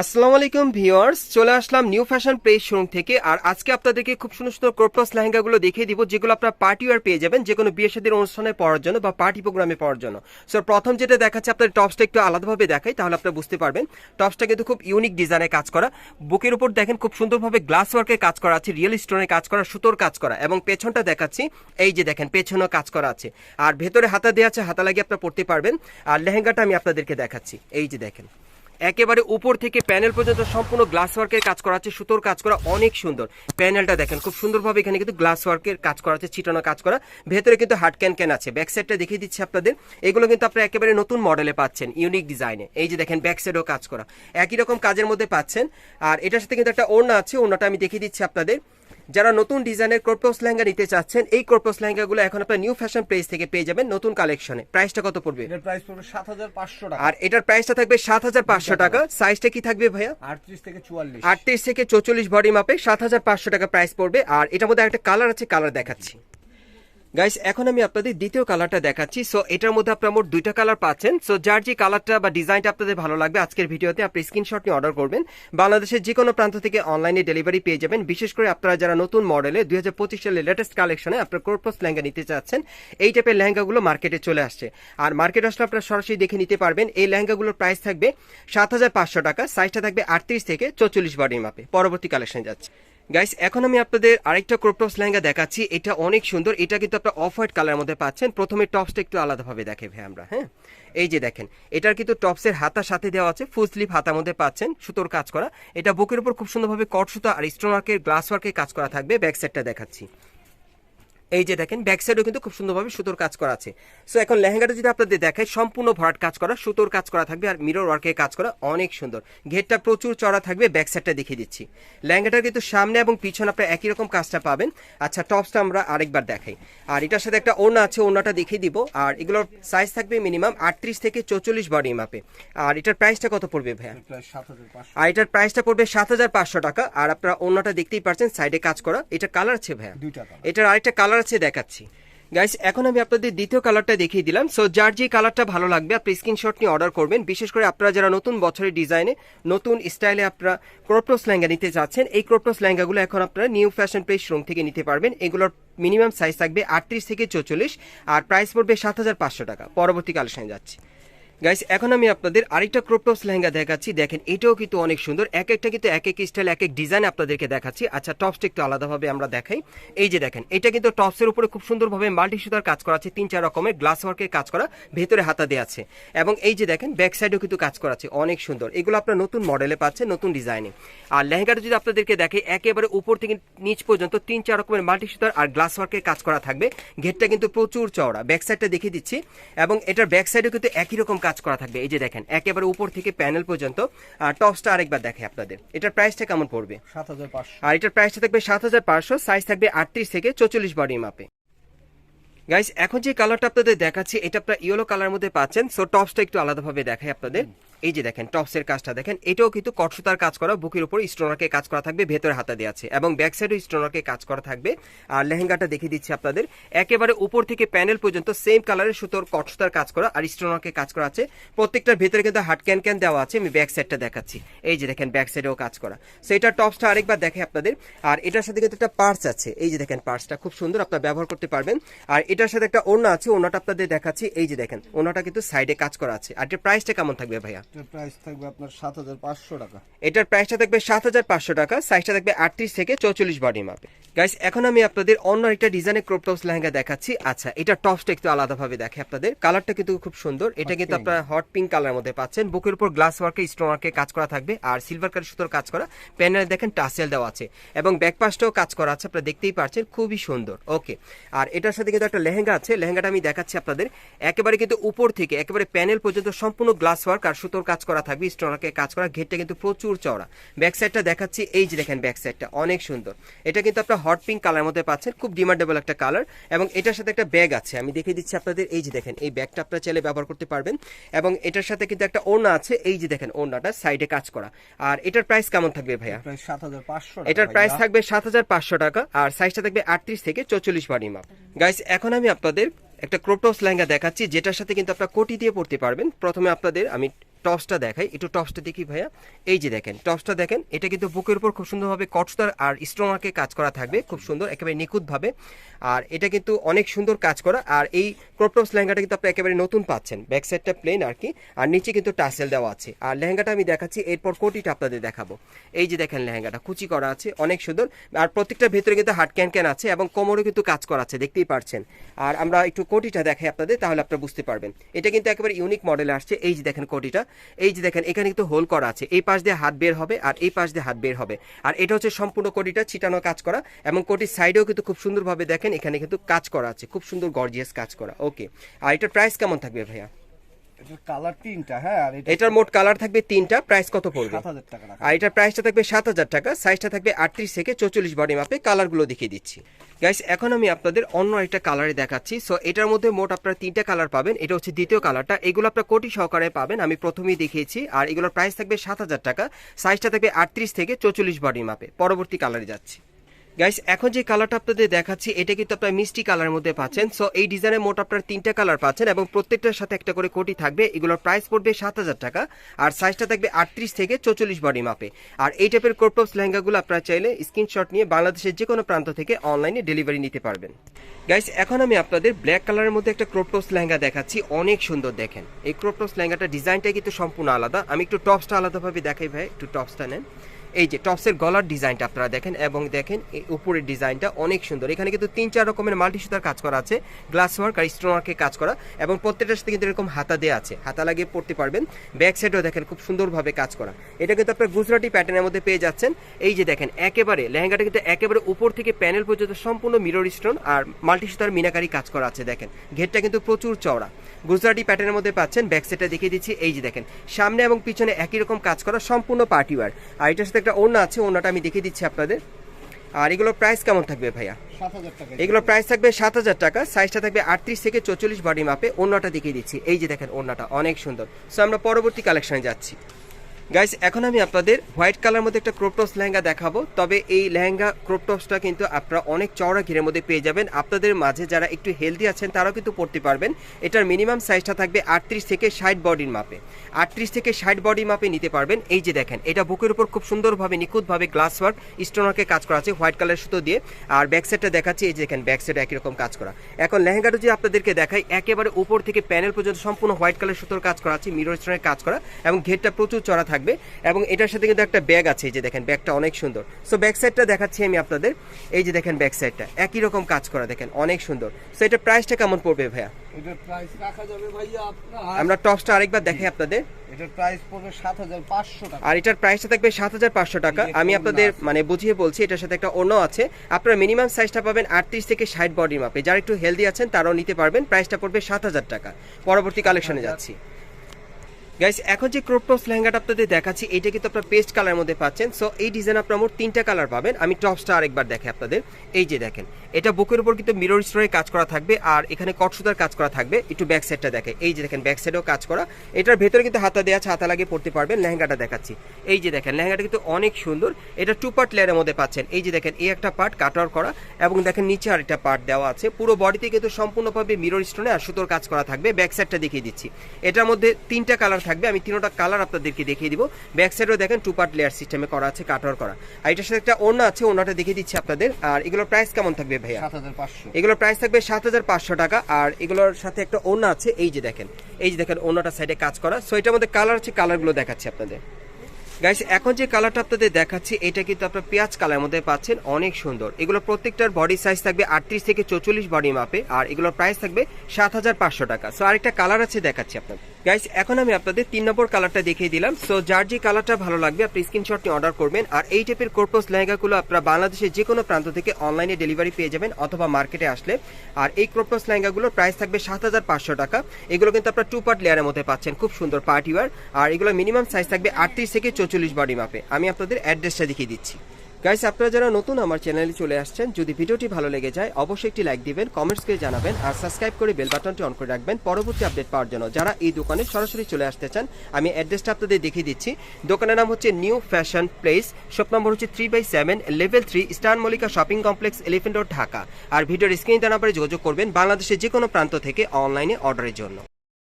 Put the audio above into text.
আসসালামু আলাইকুম ভিওয়ার্স চলে আসলাম নিউ ফ্যাশন প্লেস শোরুম থেকে। আর আজকে আপনাদেরকে খুব সুন্দর সুন্দর ক্রপটস লেহেঙ্গাগুলো দেখিয়ে দিব, যেগুলো আপনারা পার্টি ওয়ার পেয়ে যাবেন যে কোনো বিয়ে শাদীর অনুষ্ঠানে পড়ার জন্য বা পার্টি প্রোগ্রামে পড়ার জন্য। সো প্রথম যেটা দেখাচ্ছে আপনার টপসটা একটু আলাদাভাবে দেখাই, তাহলে আপনারা বুঝতে পারবেন। টপসটা কিন্তু খুব ইউনিক ডিজাইনে কাজ করা। বুকের উপর দেখেন, খুব সুন্দরভাবে গ্লাস ওয়ার্কের কাজ করা আছে রিয়েল স্টোনের কাজ করা, সুতোর কাজ করা। এবং পেছনটা দেখাচ্ছি, এই যে দেখেন, পেছনেও কাজ করা আছে। আর ভেতরে হাতা দেওয়া আছে, হাতা লাগিয়ে আপনারা পড়তে পারবেন। আর লেহেঙ্গাটা আমি আপনাদেরকে দেখাচ্ছি, এই যে দেখেন। একেবারে উপর থেকে প্যানেল পর্যন্ত সম্পূর্ণ গ্লাস ওয়ার্কের কাজ করা আছে, সুতোর কাজ করা অনেক সুন্দর। প্যানেলটা দেখেন, খুব সুন্দরভাবে এখানে কিন্তু গ্লাস ওয়ার্কের কাজ করা আছে, ছিটানো কাজ করা। ভেতরে কিন্তু হার্ড ক্যান ক্যান আছে। ব্যাক সাইডটা দেখিয়ে দিচ্ছি আপনাদের। এগুলো কিন্তু আপনারা একেবারে নতুন মডেলে পাচ্ছেন ইউনিক ডিজাইনে এই যে দেখেন ব্যাক সাইডেও কাজ করা। একই রকম কাজের মধ্যে পাচ্ছেন। আর এটার সাথে কিন্তু একটা ওড়না আছে, ওড়নাটা আমি দেখিয়ে দিচ্ছি আপনাদের। যারা নতুন ডিজাইনের ক্রপস লেহেঙ্গা নিতে চাচ্ছেন এই ক্রপস লেহেঙ্গাগুলো এখন আপনার নিউ ফ্যাশন প্লেস থেকে পেয়ে যাবেন নতুন কালেকশনে। প্রাইসটা কত পড়বে? এর প্রাইস পড়বে সাত হাজার পাঁচশো টাকা। আর এটার প্রাইসটা থাকবে সাত হাজার পাঁচশো টাকা। সাইজটা কি থাকবে ভাইয়া? আটত্রিশ থেকে চুয়াল্লিশ। আটত্রিশ থেকে চৌচল্লিশ বডি মাপে সাত হাজার পাঁচশো টাকা প্রাইস পড়বে। আর এটার মধ্যে একটা কালার আছে কালার দেখাচ্ছি। গাইস এখন আমি আপনাদের দ্বিতীয় কালারটা দেখাচ্ছি। সো এটার মধ্যে আপনারা মোট দুইটা কালার পাচ্ছেন। সো যার যে কালারটা বা ডিজাইনটা আপনাদের ভালো লাগবে, আজকের ভিডিওতে আপনি স্ক্রিনশট নিয়ে অর্ডার করবেন। বাংলাদেশের যে কোনো প্রান্ত থেকে অনলাইনে ডেলিভারি পেয়ে যাবেন। বিশেষ করে আপনারা যারা নতুন মডেলে দুই হাজার পঁচিশ সালের লেটেস্ট কালেকশনে আপনার কোরপস লেহেঙ্গা নিতে চাচ্ছেন, এই টাইপের লেহেঙ্গাগুলো মার্কেটে চলে আসছে। আর মার্কেট আসলে আপনারা সরাসরি দেখে নিতে পারবেন, এই লেহেঙ্গাগুলোর প্রাইস থাকবে সাত হাজার পাঁচশো টাকা সাইজটা থাকবে আটত্রিশ থেকে চৌচল্লিশ বডির মাপে পরবর্তী কালেকশন যাচ্ছে। গাইস এখন আমি আপনাদের আরেকটা ক্রপটপস লেহেঙ্গা দেখাচ্ছি। এটা অনেক সুন্দর। এটা কিন্তু আপনার অফ হোয়াইট কালার মধ্যে পাচ্ছেন। প্রথমে টপসটা একটু আলাদাভাবে দেখে ভাই আমরা হ্যাঁ? এই যে দেখেন, এটার কিন্তু টপসের হাতার সাথে দেওয়া আছে। ফুল স্লিভ হাতার মধ্যে পাচ্ছেন সুতোর কাজ করা। এটা বুকের উপর খুব সুন্দরভাবে কট সুতা আর স্টোন ওয়ার্কের গ্লাস ওয়ার্কের কাজ করা থাকবে। ব্যাক সাইডটা দেখাচ্ছি। এই যে দেখেন ব্যাক সাইডেও কিন্তু খুব সুন্দরভাবে সুতোর কাজ করা আছে। সো এখন লেহেঙ্গাটা যদি আপনাদের দেখায় সম্পূর্ণ ভরাট কাজ করা সুতোর কাজ করা থাকবে আর মিরর ওয়ার্কের কাজ করা অনেক সুন্দর। ঘেরটা প্রচুর চড়া থাকবে ব্যাক সাইডটা দেখিয়ে দিচ্ছি। লেহেঙ্গাটার কিন্তু সামনে এবং পিছনে আপনার একই রকম কাজটা পাবেন। আচ্ছা টপসটা আমরা আরেকবার দেখাই। আর এটার সাথে একটা ওড়না আছে ওড়নাটা দেখিয়ে দিব। আর এগুলোর সাইজ থাকবে মিনিমাম আটত্রিশ থেকে চৌচল্লিশ বডি মাপে আর এটার প্রাইসটা কত পড়বে ভাইয়া? আর এটার প্রাইসটা পড়বে সাত হাজার পাঁচশো টাকা। আর আপনারা অন্যটা দেখতেই পারছেন সাইডে কাজ করা। এটা কালার আছে ভাইয়া? এটার আরেকটা কালার আছে, দেখাচ্ছি। গাইস এখন আমি আপনাদের দ্বিতীয় কালারটা দেখিয়ে দিলাম। সো যার যে কালারটা ভালো লাগবে, আপনি স্ক্রিনশট নিয়ে অর্ডার করবেন। বিশেষ করে আপনারা যারা নতুন বছরের ডিজাইনে নতুন স্টাইলে আপনারা ক্রপটস ল্যাঙ্গা নিতে চাচ্ছেন, এই ক্রপটস ল্যাঙ্গাগুলো এখন আপনারা নিউ ফ্যাশন প্লেস রুম থেকে নিতে পারবেন। এগুলোর মিনিমাম সাইজ থাকবে আটত্রিশ থেকে চৌচল্লিশ, আর প্রাইস পড়বে সাত হাজার পাঁচশো টাকা। পরবর্তী কালেকশনে যাচ্ছি। গাইস এখন আমি আপনাদের আরেকটা ক্রপটপস লেহেঙ্গা দেখাচ্ছি। দেখেন, এটাও কিন্তু অনেক সুন্দর। এক একটা কিন্তু এক এক স্টাইল এক এক ডিজাইন আপনাদেরকে দেখাচ্ছি। আচ্ছা টপসটা একটু আলাদাভাবে আমরা দেখাই। এই যে দেখেন, এটা কিন্তু টপসের উপরে খুব সুন্দরভাবে মাল্টি সুতার কাজ করা আছে। তিন, চার রকমের গ্লাস ওয়ার্কের কাজ করা ভেতরে হাতা দেওয়া আছে। এবং এই যে দেখেন ব্যাক সাইডেও কিন্তু কাজ করা আছে। অনেক সুন্দর। এগুলো আপনার নতুন মডেলে পাচ্ছে নতুন ডিজাইনে আর লেহেঙ্গাটা যদি আপনাদেরকে দেখে, একেবারে উপর থেকে নিচ পর্যন্ত তিন, চার রকমের মাল্টি সুতার আর গ্লাস ওয়ার্কের কাজ করা থাকবে। ঘেরটা কিন্তু প্রচুর চওড়া। ব্যাক সাইডটা দেখিয়ে দিচ্ছি। এবং এটার ব্যাক সাইডেও কিন্তু একই রকম কাজ করা থাকবে। এই যে দেখেন একেবারে উপর থেকে প্যানেল পর্যন্ত টপসটা আরেকবার দেখে আপনাদের। এটার প্রাইসটা কেমন পড়বে? সাত হাজার পাঁচশো। আর এটার প্রাইসটা থাকবে সাত হাজার পাঁচশো সাইজ থাকবে আটত্রিশ থেকে চৌচল্লিশ বডি মাপে গাইস এখন যে কালারটা আপনাদের দেখাচ্ছি, এটা আপনার ইয়েলো কালার মধ্যে পাচ্ছেন। সো টপসটা একটু আলাদাভাবে দেখাই আপনাদের। এই যে দেখেন টপসের কাজটা দেখেন, এটাও কিন্তু কটসুতার কাজ করা, বুকের উপর স্টোনারকে কাজ করা থাকবে, ভেতরে হাতা দেওয়া আছে। এবং ব্যাক সাইডে স্টোনারকে কাজ করা থাকবে। আর লেহেঙ্গাটা দেখিয়ে দিচ্ছি আপনাদের। একেবারে উপর থেকে প্যানেল পর্যন্ত সেম কালারের সুতোর কটসুতার কাজ করা আর স্টোনারকে কাজ করা আছে। প্রত্যেকটার ভেতরে কিন্তু হাট ক্যান ক্যান দেওয়া আছে, আমি ব্যাক সাইডটা দেখাচ্ছি। এই যে দেখেন ব্যাক সাইডেও কাজ করা। সো এটার টপসটা আরেকবার দেখে আপনাদের। আর এটার সাথে কিন্তু একটা পার্স আছে। এই যে দেখেন পার্সটা খুব সুন্দর, আপনারা ব্যবহার করতে পারবেন। আর এটার সাথে একটা ওড়না আছে ওড়নাটা আপনাদের দেখাচ্ছি। এই যে দেখেন ওড়নাটা কিন্তু সাইডে কাজ করা আছে। আর এটার প্রাইসটা কেমন থাকবে ভাইয়া? এটার প্রাইস থাকবে আপনার সাত হাজার পাঁচশো টাকা। এটার প্রাইসটা থাকবে সাত হাজার পাঁচশো টাকা সাইজটা থাকবে আটত্রিশ থেকে চৌচল্লিশ বডি মাপে গাইস এখন আমি আপনাদের অন্য একটা ডিজাইনের ক্রপ টপস লেহেঙ্গা দেখাচ্ছি। আচ্ছা এটা টপসটা একটু আলাদাভাবে দেখে আপনাদের। কালারটা কিন্তু খুব সুন্দর। এটা কিন্তু আপনারা হট পিঙ্ক কালার মধ্যে পাচ্ছেন। বুকের উপর গ্লাস ওয়ার্কে স্টোন ওয়ার্কে কাজ করা থাকবে। আর সিলভার কালার সুতোর কাজ করা। প্যানেলে দেখেন টাসেল দেওয়া আছে। এবং ব্যাক পাশটাও কাজ করা আছে আপনারা দেখতেই পাচ্ছেন খুবই সুন্দর। ওকে আর এটার সাথে কিন্তু একটা লেহেঙ্গা আছে লেহেঙ্গাটা আমি দেখাচ্ছি আপনাদের। একেবারে কিন্তু উপর থেকে একেবারে প্যানেল পর্যন্ত সম্পূর্ণ গ্লাস ওয়ার্ক আর সুতোর কাজ করা থাকবে স্টোন ওয়ার্কে কাজ করা ঘেরটা কিন্তু প্রচুর চওড়া। ব্যাক সাইডটা দেখাচ্ছি এই যে দেখেন ব্যাক সাইডটা অনেক সুন্দর। এটা কিন্তু আপনার হট পিঙ্ক কালার মধ্যে পাচ্ছেন খুব ডিমান্ডেবল একটা কালার এবং এটার সাথে একটা ব্যাগ আছে আমি দেখিয়ে দিচ্ছি আপনাদের এই যে দেখেন এই ব্যাগটা আপনারা চাইলে ব্যবহার করতে পারবেন। এবং এটার সাথে কিন্তু একটা ওড়না আছে এই যে দেখেন ওড়নাটা সাইডে কাজ করা। আর এটার প্রাইস কেমন থাকবে ভাইয়া? সাত হাজার পাঁচশো এটার প্রাইস থাকবে সাত হাজার পাঁচশো টাকা আর সাইজটা থাকবে আটত্রিশ থেকে চৌচল্লিশ বডি মাপ গাইস এখন আমি আপনাদের একটা ক্রোটস লেহেঙ্গা দেখাচ্ছি, যেটার সাথে কিন্তু আপনারা কোটি দিয়ে পড়তে পারবেন। প্রথমে আপনাদের আমি টপসটা দেখাই, একটু টপসটা দেখি ভাইয়া। এই যে দেখেন, টপসটা দেখেন, এটা কিন্তু বুকের উপর খুব সুন্দরভাবে কটসদার আর স্টোমাকে কাজ করা থাকবে, খুব সুন্দর, একেবারে নিখুঁতভাবে। আর এটা কিন্তু অনেক সুন্দর কাজ করা, আর এই ক্রপ টপস লেহেঙ্গাটা কিন্তু আপনি একেবারে নতুন পাচ্ছেন, ব্যাক সাইডটা প্লেন আর কি, আর নিচে কিন্তু টাসেল দেওয়া আছে। আর লেহেঙ্গাটা আমি দেখাচ্ছি, এরপর কোটিটা আপনাদের দেখাবো। এই যে দেখেন লেহেঙ্গাটা, কুচি করা আছে, অনেক সুন্দর। আর প্রত্যেকটা ভেতরে কিন্তু হাট ক্যান ক্যান আছে এবং কোমরে কিন্তু কাজ করা আছে, দেখতেই পারছেন। আর আমরা একটু কোটিটা দেখাই আপনাদের, তাহলে আপনারা বুঝতে পারবেন। এটা কিন্তু একেবারে ইউনিক মডেল আসছে, এই যে দেখেন কোটিটা। এই যে দেখেন, এখানে কিন্তু হোল করা আছে। এই পাশ দিয়ে হাত বের হবে আর এই পাশ দিয়ে হাত বের হবে। আর এটা হচ্ছে সম্পূর্ণ কোটিটা ছিটানো কাজ করা এবং কোটির সাইডেও কিন্তু খুব সুন্দরভাবে দেখেন, এখানে কিন্তু কাজ করা আছে। খুব সুন্দর, গর্জিয়াস কাজ করা। ওকে। আর এটার প্রাইস কেমন থাকবে ভাইয়া? এটার কালার তিনটা হ্যাঁ আর এটার মোট কালার থাকবে তিনটা প্রাইস কত পড়বে? টাকা আর এটার প্রাইসটা থাকবে সাত হাজার টাকা সাইজটা থাকবে আটত্রিশ থেকে চৌচল্লিশ বডি মাপে কালারগুলো দেখিয়ে দিচ্ছি। গাইস এখন আমি আপনাদের অন্য একটা কালারে দেখাচ্ছি। সো এটার মধ্যে মোট আপনারা তিনটা কালার পাবেন। এটা হচ্ছে দ্বিতীয় কালারটা এগুলো আপনার কোটি সহকারে পাবেন আমি প্রথমেই দেখিয়েছি। আর এগুলোর প্রাইস থাকবে সাত হাজার টাকা সাইজটা থাকবে আটত্রিশ থেকে চৌচল্লিশ বডি মাপে পরবর্তী কালারে যাচ্ছি। গাইস এখন যে কালারটা আপনাদের দেখাচ্ছি, এটা কিন্তু আপনার মিষ্টি কালারের মধ্যে পাচ্ছেন। সো এই ডিজাইনে মোট আপনার তিনটা কালার পাচ্ছেন এবং প্রত্যেকটার সাথে একটা করে কোটি থাকবে। এগুলোর প্রাইস পড়বে সাত হাজার টাকা। আর সাইজটা থাকবে আটত্রিশ থেকে চৌচল্লিশ বডি মাপে আর এই টাইপের কোরটপস লেহেঙ্গাগুলো আপনারা চাইলে স্ক্রিনশট নিয়ে বাংলাদেশের যে কোনো প্রান্ত থেকে অনলাইনে ডেলিভারি নিতে পারবেন। গাইস এখন আমি আপনাদের ব্ল্যাক কালারের মধ্যে একটা ক্রোপটপস লেহেঙ্গা দেখাচ্ছি। অনেক সুন্দর দেখেন। এই ক্রোপটপস লেহেঙ্গাটা ডিজাইনটা কিন্তু সম্পূর্ণ আলাদা। আমি একটু টপসটা আলাদাভাবে দেখাই ভাই, একটু টপসটা নেন। এই যে টপসের গলার ডিজাইনটা আপনারা দেখেন এবং দেখেন এই উপরের ডিজাইনটা অনেক সুন্দর। এখানে কিন্তু তিন চার রকমের মাল্টি সুতার কাজ করা আছে, গ্লাস ওয়ার্ক আর স্টোন কাজ করা এবং প্রত্যেকটার সাথে কিন্তু এরকম হাতা দেওয়া আছে। হাতা লাগিয়ে পড়তে পারবেন। ব্যাক সাইডেও দেখেন খুব সুন্দরভাবে কাজ করা। এটা কিন্তু আপনার গুজরাটি প্যাটার্নের মধ্যে পেয়ে যাচ্ছেন। এই যে দেখেন, একেবারে লেহেঙ্গাটা কিন্তু একেবারে উপর থেকে প্যানেল পর্যন্ত সম্পূর্ণ মিরর স্টোন আর মাল্টি সুতার মিনাকারি কাজ করা আছে দেখেন। ঘেরটা কিন্তু প্রচুর চওড়া। গুজরাটি প্যাটার্নের মধ্যে পাচ্ছেন, ব্যাক সাইডটা দেখিয়ে দিচ্ছি। এই যে দেখেন, সামনে এবং পিছনে একই রকম কাজ করা, সম্পূর্ণ পার্টি ওয়ার আর এটার সাথে একটা ওড়না আছে, ওড়নাটা আমি দেখিয়ে দিচ্ছি আপনাদের। আর এগুলোর প্রাইস কেমন থাকবে ভাইয়া? এগুলোর প্রাইস থাকবে সাত হাজার টাকা সাইজটা থাকবে আটত্রিশ থেকে চৌচল্লিশ বডি মাপে ওড়নাটা দেখিয়ে দিচ্ছি। এই যে দেখেন ওড়নাটা, অনেক সুন্দর। সো আমরা পরবর্তী কালেকশনে যাচ্ছি। গাইস এখন আমি আপনাদের হোয়াইট কালার মধ্যে একটা ক্রোপটপস লেহেঙ্গা দেখাবো। তবে এই লেহেঙ্গা ক্রোপটপসটা কিন্তু আপনারা অনেক চওড়া ঘিরের মধ্যে পেয়ে যাবেন। আপনাদের মাঝে যারা একটু হেলদি আছেন, তারাও কিন্তু পড়তে পারবেন। এটার মিনিমাম সাইজটা থাকবে আটত্রিশ থেকে ষাট বডির মাপে আটত্রিশ থেকে ষাট বডি মাপে নিতে পারবেন। এই যে দেখেন, এটা বুকের উপর খুব সুন্দরভাবে, নিখুঁতভাবে গ্লাস ওয়ার্ক স্টোনারকে কাজ করা আছে হোয়াইট কালার সুতো দিয়ে। আর ব্যাক সাইডটা দেখাচ্ছি, এই যে দেখেন ব্যাক সাইডে একই রকম কাজ করা। এখন লেহেঙ্গাটা যদি আপনাদেরকে দেখাই, একেবারে উপর থেকে প্যানেল পর্যন্ত সম্পূর্ণ হোয়াইট কালার সুতোর কাজ করা আছে মিরর স্টোনের কাজ করা, এবং ঘেরটা প্রচুর চড়া থাকবে। এবং এটার সাথে কিন্তু একটা ব্যাগ আছে এই যে দেখেন ব্যাগটা অনেক সুন্দর। সো ব্যাক সাইডটা দেখাচ্ছি আমি আপনাদের। এই যে দেখেন ব্যাক সাইডটা একই রকম কাজ করা দেখেন অনেক সুন্দর। সো এটা প্রাইসটা কেমন পড়বে ভাইয়া? এটার প্রাইস রাখা যাবে ভাইয়া আপনার আমরা টপসটা আরেকবার দেখাই আপনাদের। এটার প্রাইস পড়বে সাত হাজার পাঁচশো টাকা। আর এটার প্রাইসটা থাকবে সাত হাজার পাঁচশো টাকা। আমি আপনাদের মানে বুঝিয়ে বলছি এটার সাথে একটা অন্য আছে। আপনারা মিনিমাম সাইজটা পাবেন আটত্রিশ থেকে ষাট বডির মাপে যারা একটু হেলদি আছেন তারাও নিতে পারবেন। প্রাইসটা পড়বে সাত হাজার টাকা। পরবর্তী কালেকশনে যাচ্ছি। গাইস এখন যে ক্রোপটপস লেহেঙ্গাটা আপনাদের দেখাচ্ছি এটা কিন্তু আপনার পেস্ট কালার মধ্যে পাচ্ছেন। সো এই ডিজাইন আপনার মোট তিনটা কালার পাবেন। আমি টপসটা আরেকবার দেখে আপনাদের। এই যে দেখেন, এটা বুকের উপর কিন্তু মিরর স্টোরে কাজ করা থাকবে আর এখানে কটসুতার কাজ করা থাকবে। একটু ব্যাক সাইডটা দেখে এই যে দেখেন ব্যাক সাইডেও কাজ করা। এটার ভেতরে কিন্তু হাতা দেওয়া আছে, হাতা লাগিয়ে পড়তে পারবেন। লেহেঙ্গাটা দেখাচ্ছি। এই যে দেখেন, লেহেঙ্গাটা কিন্তু অনেক সুন্দর। এটা টু পার্ট লেয়ারের মধ্যে পাচ্ছেন। এই যে দেখেন, এই একটা পার্ট কাটার করা এবং দেখেন নিচে আর একটা পার্ট দেওয়া আছে। পুরো বডিতে কিন্তু সম্পূর্ণভাবে মিরর স্টোনে আর সুতোর কাজ করা থাকবে। ব্যাক সাইডটা দেখিয়ে দিচ্ছি। এটার মধ্যে তিনটা কালার থাকবে। আমি তিনটা কালার আপনাদেরকে দেখিয়ে দিব। ব্যাক সাইডেও দেখেন টু পার্ট লেয়ার সিস্টেমে করা আছে কাটার করা। আর এটার সাথে একটা ওড়না আছে ওড়নাটা দেখিয়ে দিচ্ছি আপনাদের। আর এগুলোর প্রাইস কেমন থাকবে ভাইয়া? এগুলোর প্রাইস থাকবে সাত হাজার পাঁচশো টাকা। আর এগুলোর সাথে একটা ওড়না আছে এই যে দেখেন। এই যে দেখেন ওড়নাটা সাইডে কাজ করা। সো এটার মধ্যে কালার আছে কালারগুলো দেখাচ্ছি আপনাদের। গাইস এখন যে কালারটা আপনাদের দেখাচ্ছি এটা কিন্তু আপনার পেঁয়াজ কালার মধ্যে পাচ্ছেন। অনেক সুন্দর। এগুলো প্রত্যেকটার বডি সাইজ থাকবে আটত্রিশ থেকে চৌচল্লিশ বডি মাপে আর এগুলোর প্রাইস থাকবে সাত হাজার পাঁচশো টাকা। সো আরেকটা কালার আছে দেখাচ্ছি আপনাদের। গাইস এখন আমি আপনাদের তিন নম্বর কালারটা দেখিয়ে দিলাম। সো যার যে কালারটা ভালো লাগবে, আপনি স্ক্রিনশটটি অর্ডার করবেন। আর এই টাইপের কোর্পোস লেহেঙ্গাগুলো আপনারা বাংলাদেশের যে কোনো প্রান্ত থেকে অনলাইনে ডেলিভারি পেয়ে যাবেন অথবা মার্কেটে আসলে। আর এই ক্রোপোস লেহেঙ্গাগুলোর প্রাইস থাকবে সাত হাজার পাঁচশো টাকা। এগুলো কিন্তু আপনার টু পার্ট লেয়ারের মধ্যে পাচ্ছেন, খুব সুন্দর পার্টি ওয়ার আর এগুলো মিনিমাম সাইজ থাকবে আটত্রিশ থেকে চৌচল্লিশ বডি মাপে আমি আপনাদের অ্যাড্রেসটা দেখিয়ে দিচ্ছি। গাইস আপনারা যারা নতুন আমার চ্যানেলে চলে আসছেন, যদি ভিডিওটি ভালো লেগে যায়, অবশ্যই একটি লাইক দিবেন কমেন্টস করে জানাবেন, আর সাবস্ক্রাইব করে বেল বাটনটি অন করে রাখবেন পরবর্তী আপডেট পাওয়ার জন্য। যারা এই দোকানে সরাসরি চলে আসতে চান, আমি অ্যাড্রেসটা আপনাদের দেখিয়ে দিচ্ছি। দোকানের নাম হচ্ছে new fashion place shop number হচ্ছে three by seven level three star Mallika shopping complex elephant road Dhaka আর ভিডিওর স্ক্রিন নাম্বারে যোগাযোগ করবেন বাংলাদেশের যে কোনো প্রান্ত থেকে অনলাইনে অর্ডারের জন্য।